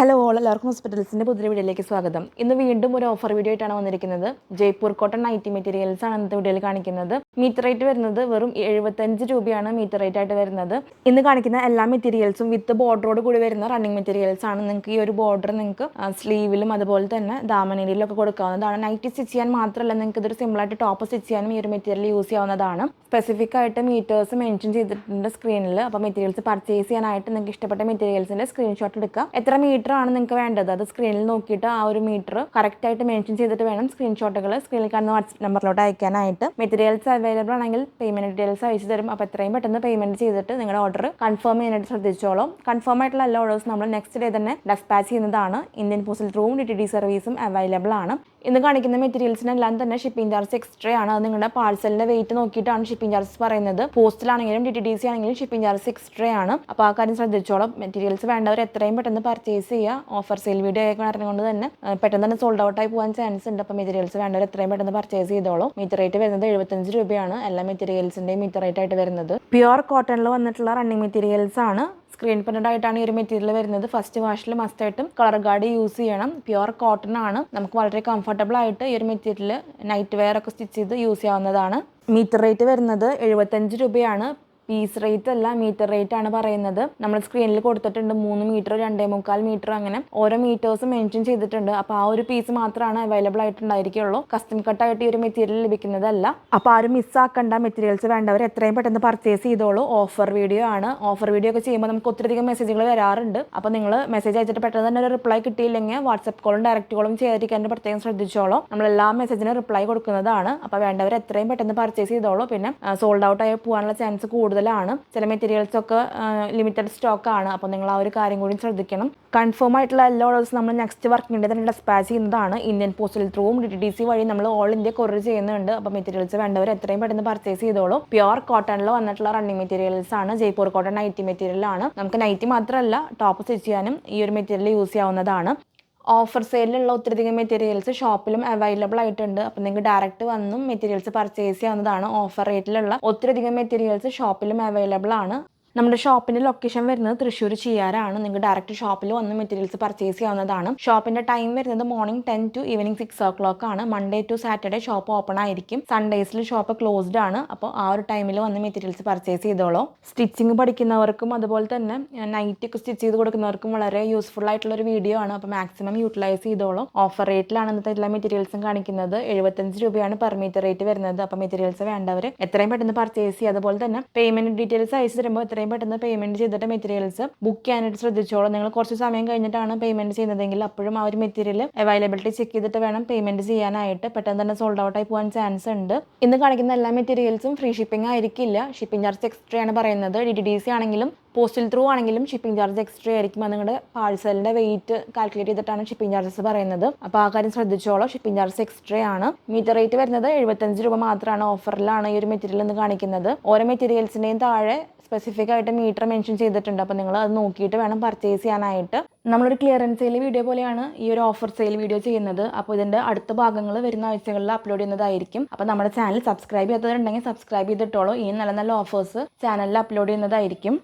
Hello all എല്ലാവർക്കും ഹോസ്പിറ്റൽസിന്റെ പുതിയ വീഡിയോയിലേക്ക് സ്വാഗതം. ഇന്ന് വീണ്ടും ഒരു ഓഫർ വീഡിയോ ആയിട്ടാണ് വന്നിരിക്കുന്നത്. ജയ്പൂർ കോട്ടൺ നൈറ്റി മെറ്റീരിയൽസ് ആണ് ഇന്നത്തെ വീഡിയോയിൽ കാണിക്കുന്നത്. മീറ്റർ റേറ്റ് വരുന്നത് വെറും എഴുപത്തഞ്ച് രൂപയാണ് മീറ്റർ റേറ്റ് ആയിട്ട് വരുന്നത്. ഇന്ന് കാണിക്കുന്ന എല്ലാ മെറ്റീരിയൽസും വിത്ത് ബോർഡറോട് കൂടി വരുന്ന റണ്ണിങ് മെറ്റീരിയൽസ് ആണ്. നിങ്ങൾക്ക് ഈ ഒരു ബോർഡർ നിങ്ങൾക്ക് സ്ലീവിലും അതുപോലെ തന്നെ ദാമനേരിയിലൊക്കെ കൊടുക്കാവുന്നതാണ്. നൈറ്റി സ്റ്റിച്ച് ചെയ്യാൻ മാത്രമല്ല നിങ്ങൾക്ക് ഇതൊരു സിമ്പിളായിട്ട് ടോപ്പ് സ്റ്റിച്ച് ചെയ്യാനും ഈ ഒരു മെറ്റീരിയൽ യൂസ് ചെയ്യാവുന്നതാണ്. സ്പെസിഫിക് ആയിട്ട് മീറ്റേഴ്സ് മെൻഷൻ ചെയ്തിട്ടുണ്ട് സ്ക്രീനിൽ അപ്പോൾ മെറ്റീരിയൽസ് പർച്ചേസ് ചെയ്യാനായിട്ട് നിങ്ങൾക്ക് ഇഷ്ടപ്പെട്ട മെറ്റീരിയൽസിന്റെ സ്ക്രീൻഷോട്ട് എടുക്കുക എത്ര മീറ്റർ ആണ് നിങ്ങൾക്ക് വേണ്ടത്. അത് സ്ക്രീനിൽ നോക്കിയിട്ട് ആ ഒരു മീറ്റർ കറക്റ്റ് ആയിട്ട് മെൻഷൻ ചെയ്തിട്ട് വേണം സ്ക്രീൻഷോട്ടുകൾ സ്ക്രീനിൽ കാണുന്ന വാട്സ്ആപ്പ് നമ്പറിലോട്ട് അയക്കാനായിട്ട്. മെറ്റീരിയൽസ് അവൈലബിൾ ആണെങ്കിൽ പേയ്മെന്റ് ഡീറ്റെയിൽസ് അയച്ചു തരും. അപ്പോൾ എത്രയും പെട്ടെന്ന് പേയ്മെന്റ് ചെയ്തിട്ട് നിങ്ങളുടെ ഓർഡർ കൺഫേം ചെയ്യാനായിട്ട് ശ്രദ്ധിച്ചോളൂ. കൺഫേം ആയിട്ടുള്ള എല്ലാ ഓർഡേഴ്സ് നമ്മൾ നെക്സ്റ്റ് ഡേ തന്നെ ഡെസ്പാച്ച് ചെയ്യുന്നതാണ്. ഇന്ത്യൻ പോസ്റ്റൽ ത്രൂവും ഡി ടി ഡി സർവീസും അവൈലബിൾ ആണ്. ഇന്ന് കാണിക്കുന്ന മെറ്റീരിയൽസിനെല്ലാം തന്നെ ഷിപ്പിംഗ് ചാർജ് എക്സ്ട്രാ ആണ്. അത് നിങ്ങളുടെ പാഴ്സലിന്റെ വെയിറ്റ് നോക്കിയിട്ടാണ് ഷിപ്പിംഗ് ചാർജസ് പറയുന്നത്. പോസ്റ്റിലാണെങ്കിലും ഡി ടി ഡി സി ആണെങ്കിലും ഷിപ്പിംഗ് ചാർജ് എക്സ്ട്രാ ആണ്. അപ്പോൾ ആ കാര്യം ശ്രദ്ധിച്ചോളാം. മെറ്റീരിയൽസ് വേണ്ടവർ എത്രയും പെട്ടെന്ന് പർച്ചേസ് ചെയ്യുക ഓഫർ സെയിൽ വീഡിയോ ഒക്കെ അറിഞ്ഞുകൊണ്ട് തന്നെ. പെട്ടെന്ന് തന്നെ സോൾഡ് ഔട്ട് ആയി പോകാൻ ചാൻസ് ഉണ്ട്. അപ്പോൾ മെറ്റീരിയൽസ് വേണ്ടവർ എത്രയും പെട്ടെന്ന് പർച്ചേസ് ചെയ്തോളൂ. മീറ്റർ റേറ്റ് വരുന്നത് എഴുപത്തഞ്ച് രൂപയാണ്. എല്ലാ മെറ്റീരിയൽസിന്റെയും മീറ്റർ റേറ്റ് ആയിട്ട് വരുന്നത്. പ്യുവർ കോട്ടണിൽ വന്നിട്ടുള്ള റണ്ണിങ് മെറ്റീരിയൽസ് ആണ്. സ്ക്രീൻ പ്രിന്റഡ് ആയിട്ടാണ് ഈ ഒരു മെറ്റീരിയൽ വരുന്നത്. ഫസ്റ്റ് വാഷിൽ മസ്റ്റായിട്ടും കളർ ഗാർഡ് യൂസ് ചെയ്യണം. പ്യുവർ കോട്ടൺ ആണ്. നമുക്ക് വളരെ കംഫർട്ടബിൾ ആയിട്ട് ഈ ഒരു മെറ്റീരിയൽ നൈറ്റ് വെയർ ഒക്കെ സ്റ്റിച്ച് ചെയ്ത് യൂസ് ചെയ്യാവുന്നതാണ്. മീറ്റർ റേറ്റ് വരുന്നത് എഴുപത്തഞ്ച് രൂപയാണ്. പീസ് റേറ്റ് അല്ല മീറ്റർ റേറ്റ് ആണ് പറയുന്നത്. നമ്മൾ സ്ക്രീനിൽ കൊടുത്തിട്ടുണ്ട് മൂന്ന് മീറ്റർ രണ്ടേ മുക്കാൽ മീറ്റർ അങ്ങനെ ഓരോ മീറ്റേഴ്സും മെൻഷൻ ചെയ്തിട്ടുണ്ട്. അപ്പോൾ ആ ഒരു പീസ് മാത്രമാണ് അവൈലബിൾ ആയിട്ടുണ്ടായിരിക്കുള്ളൂ. കസ്റ്റം കട്ടായിട്ട് ഈ ഒരു മെറ്റീരിയൽ ലഭിക്കുന്നതല്ല. അപ്പോൾ ആരും മിസ്സാക്കേണ്ട മെറ്റീരിയൽസ് വേണ്ടവർ എത്രയും പെട്ടെന്ന് പർച്ചേസ് ചെയ്തോളൂ. ഓഫർ വീഡിയോ ആണ്. ഓഫർ വീഡിയോ ഒക്കെ ചെയ്യുമ്പോൾ നമുക്ക് ഒത്തിരിയധികം മെസ്സേജുകൾ വരാറുണ്ട്. അപ്പോൾ നിങ്ങൾ മെസ്സേജ് അയച്ചിട്ട് പെട്ടെന്ന് തന്നെ ഒരു റിപ്ലൈ കിട്ടിയില്ലെങ്കിൽ വാട്സപ്പ് കോളും ഡയറക്റ്റ് കോളും ചെയ്തിരിക്കാൻ പ്രത്യേകം ശ്രദ്ധിച്ചോളൂ. നമ്മൾ എല്ലാ മെസ്സേജിനും റിപ്ലൈ കൊടുക്കുന്നതാണ്. അപ്പോൾ വേണ്ടവർ എത്രയും പെട്ടെന്ന് പർച്ചേസ് ചെയ്തോളൂ. പിന്നെ സോൾഡ് ഔട്ട് ആയി പോകാനുള്ള ചാൻസ് കൂടുതലാണ്. ചില മെറ്റീരിയൽസ് ഒക്കെ ലിമിറ്റഡ് സ്റ്റോക്ക് ആണ്. അപ്പോൾ നിങ്ങൾ ആ ഒരു കാര്യം കൂടി ശ്രദ്ധിക്കണം. കൺഫേം ആയിട്ടുള്ള എല്ലാ ഓർഡേഴ്സ് നമ്മൾ നെക്സ്റ്റ് വർക്കിംഗ് ഡേ തന്നെ ഡെസ്പാച്ച് ചെയ്യുന്നതാണ്. ഇന്ത്യൻ പോസ്റ്റൽ ത്രൂവും ഡി ടി സി വഴി നമ്മൾ ഓൾ ഇന്ത്യ കൊറിയർ ചെയ്യുന്നുണ്ട്. അപ്പോൾ മെറ്റീരിയൽസ് വേണ്ടവർ എത്രയും പെട്ടെന്ന് പർച്ചേസ് ചെയ്തോളൂ. പ്യുവർ കോട്ടണിൽ വന്നിട്ടുള്ള റണ്ണിങ് മെറ്റീരിയൽസ് ആണ്. ജയ്പൂർ കോട്ടൺ നൈറ്റി മെറ്റീരിയൽ ആണ്. നമുക്ക് നൈറ്റി മാത്രമല്ല ടോപ്പ് സ്റ്റിച്ച് ചെയ്യാനും ഈ ഒരു മെറ്റീരിയൽ യൂസ് ചെയ്യാവുന്നതാണ്. ഓഫർ സെയിലുള്ള ഒത്തിരിയധികം മെറ്റീരിയൽസ് ഷോപ്പിലും അവൈലബിൾ ആയിട്ടുണ്ട്. അപ്പം നിങ്ങൾക്ക് ഡയറക്റ്റ് വന്നും മെറ്റീരിയൽസ് പർച്ചേസ് ചെയ്യാവുന്നതാണ് ഓഫർ റേറ്റിലുള്ള ഒത്തിരിയധികം മെറ്റീരിയൽസ് ഷോപ്പിലും അവൈലബിൾ ആണ്. നമ്മുടെ ഷോപ്പിന്റെ ലൊക്കേഷൻ വരുന്നത് തൃശ്ശൂർ ചെയ്യാറാണ് നിങ്ങൾക്ക് ഡയറക്റ്റ് ഷോപ്പിൽ വന്ന് മെറ്റീരിയൽസ് പർച്ചേസ് ചെയ്യാവുന്നതാണ്. ഷോപ്പിന്റെ ടൈം വരുന്നത് morning ten to evening six o'clock ആണ്. Monday to Saturday shop open ആയിരിക്കും. സൺഡേസിൽ ഷോപ്പ് ക്ലോസ്ഡ് ആണ്. അപ്പോൾ ആ ഒരു ടൈമിൽ വന്ന് മെറ്റീരിയൽസ് പർച്ചേസ് ചെയ്തോളൂ. സ്റ്റിച്ചിങ് പഠിക്കുന്നവർക്കും അതുപോലെ തന്നെ നൈറ്റ് ഒക്കെ സ്റ്റിച്ച് ചെയ്ത് കൊടുക്കുന്നവർക്കും വളരെ യൂസ്ഫുൾ ആയിട്ടുള്ള ഒരു വീഡിയോ ആണ്. അപ്പോൾ മാക്സിമം യൂട്ടിലൈസ് ചെയ്തോളൂ. ഓഫർ റേറ്റിലാണ് ഇന്നത്തെ എല്ലാ മെറ്റീരിയൽസും കാണിക്കുന്നത്. എഴുപത്തഞ്ച് രൂപയാണ് പെർ മീറ്റർ റേറ്റ് വരുന്നത്. അപ്പോൾ മെറ്റീരിയൽസ് വേണ്ടവർ എത്രയും പെട്ടെന്ന് പർച്ചേസ് ചെയ്യുക. അതുപോലെ തന്നെ പേയ്മെന്റ് ഡീറ്റെയിൽസ് അയച്ചു തരുമ്പോൾ എത്രയും പെട്ടെന്ന് പേയ്മെന്റ് ചെയ്തിട്ട് മെറ്റീരിയൽസ് ബുക്ക് ചെയ്യാനായിട്ട് ശ്രദ്ധിച്ചോളൂ. നിങ്ങൾ കുറച്ച് സമയം കഴിഞ്ഞിട്ടാണ് പേയ്മെന്റ് ചെയ്യുന്നതെങ്കിൽ അപ്പോഴും ആ ഒരു മെറ്റീരിയൽ അവൈലബിലിറ്റി ചെക്ക് ചെയ്തിട്ട് വേണം പേയ്മെന്റ് ചെയ്യാനായിട്ട്. പെട്ടെന്ന് തന്നെ സോൾഡ് ഔട്ട് ആയി പോകാൻ ചാൻസ് ഉണ്ട്. ഇന്ന് കാണിക്കുന്ന എല്ലാ മെറ്റീരിയൽസും ഫ്രീ ഷിപ്പിംഗ് ആയിരിക്കില്ല. ഷിപ്പിംഗ് ചാർജ് എക്സ്ട്രാ ആണ് പറയുന്നത്. ഡി ഡി ഡി സി ആണെങ്കിലും പോസ്റ്റൽ ത്രൂ ആണെങ്കിലും ഷിപ്പിംഗ് ചാർജ് എക്സ്ട്രാ ആയിരിക്കും. അത് നിങ്ങളുടെ പാഴ്സലിന്റെ വെയിറ്റ് കാൽക്കുലേറ്റ് ചെയ്തിട്ടാണ് ഷിപ്പിംഗ് ചാർജസ് പറയുന്നത്. അപ്പോൾ ആ കാര്യം ശ്രദ്ധിച്ചോളൂ. ഷിപ്പിംഗ് ചാർജ് എക്സ്ട്രാ ആണ്. മീറ്റർ റേറ്റ് വരുന്നത് എഴുപത്തഞ്ച് രൂപ മാത്രമാണ് ഓഫറിലാണ് ഈ ഒരു മെറ്റീരിയൽ എന്ന് കാണിക്കുന്നത്. ഓരോ മെറ്റീരിയൽസിന്റെയും താഴെ സ്പെസിഫിക് ആയിട്ട് മീറ്റർ മെൻഷൻ ചെയ്തിട്ടുണ്ട്. അപ്പോൾ നിങ്ങൾ അത് നോക്കിയിട്ട് വേണം പർച്ചേസ് ചെയ്യാനായിട്ട്. നമ്മളൊരു ക്ലിയറൻസ് സെയിൽ വീഡിയോ പോലെയാണ് ഈ ഒരു ഓഫർ സെയിൽ വീഡിയോ ചെയ്യുന്നത്. അപ്പോൾ ഇതിന്റെ അടുത്ത ഭാഗങ്ങൾ വരുന്ന ആഴ്ചകളിൽ അപ്ലോഡ് ചെയ്യുന്നതായിരിക്കും. അപ്പോൾ നമ്മുടെ ചാനൽ സബ്സ്ക്രൈബ് ചെയ്യാത്തവരുണ്ടെങ്കിൽ സബ്സ്ക്രൈബ് ചെയ്തിട്ടോളൂ. ഈ നല്ല നല്ല ഓഫേഴ്സ് ചാനലിൽ അപ്ലോഡ് ചെയ്യുന്നതായിരിക്കും.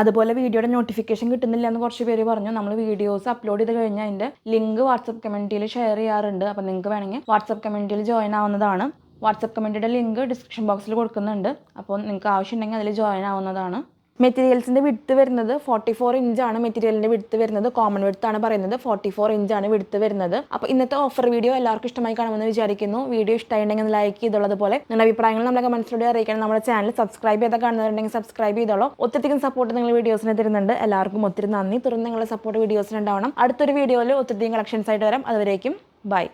അതുപോലെ വീഡിയോയുടെ നോട്ടിഫിക്കേഷൻ കിട്ടുന്നില്ല എന്ന് കുറച്ച് പേര് പറഞ്ഞു. നമ്മൾ വീഡിയോസ് അപ്ലോഡ് ചെയ്ത് കഴിഞ്ഞാൽ അതിന്റെ ലിങ്ക് വാട്സപ്പ് കമ്മ്യൂണിറ്റിയിൽ ഷെയർ ചെയ്യാറുണ്ട്. അപ്പോൾ നിങ്ങൾക്ക് വേണമെങ്കിൽ വാട്സപ്പ് കമ്മ്യൂണിറ്റിയിൽ ജോയിൻ ആവുന്നതാണ്. വാട്സപ്പ് കമ്മ്യൂണിറ്റിയുടെ ലിങ്ക് ഡിസ്ക്രിപ്ഷൻ ബോക്സിൽ കൊടുക്കുന്നുണ്ട്. അപ്പോൾ നിങ്ങൾക്ക് ആവശ്യമുണ്ടെങ്കിൽ അതിൽ ജോയിൻ ആവുന്നതാണ്. മെറ്റീരിയൽസിന്റെ വിടുത്ത് വരുന്നത് ഫോർട്ടി ഫോർ ഇഞ്ചാണ് മെറ്റീരിയലിന്റെ വിടുത്ത് വരുന്നത്. കോമൺ വിടുത്ത് ആണ് പറയുന്നത്. ഫോർട്ടി ഫോർ ഇഞ്ചാണ് വിടുത്ത് വരുന്നത്. അപ്പോൾ ഇന്നത്തെ ഓഫർ വീഡിയോ എല്ലാവർക്കും ഇഷ്ടമായി കാണുമെന്ന് വിചാരിക്കുന്നു. വീഡിയോ ഇഷ്ടമായിട്ടുണ്ടെങ്കിൽ ലൈക്ക് ചെയ്തുള്ളതുപോലെ നിങ്ങളുടെ അഭിപ്രായങ്ങൾ നമ്മളെ കമൻസിലൂടെ അറിയിക്കണം. നമ്മുടെ ചാനൽ സബ്സ്ക്രൈബ് ചെയ്താൽ കാണുന്നവരുണ്ടെങ്കിൽ സബ്സ്ക്രൈബ് ചെയ്തോളൂ. ഒത്തിരിക്കും സപ്പോർട്ട് നിങ്ങൾ വീഡിയോസിന് തരുന്നുണ്ട്. എല്ലാവർക്കും ഒത്തിരി നന്ദി. തുടർന്ന് നിങ്ങളുടെ സപ്പോർട്ട് വീഡിയോസിന് ഉണ്ടാവണം. അടുത്തൊരു വീഡിയോയിൽ ഒത്തിരി കളക്ഷൻസ് ആയിട്ട് വരാം. അതുവരേക്കും ബൈ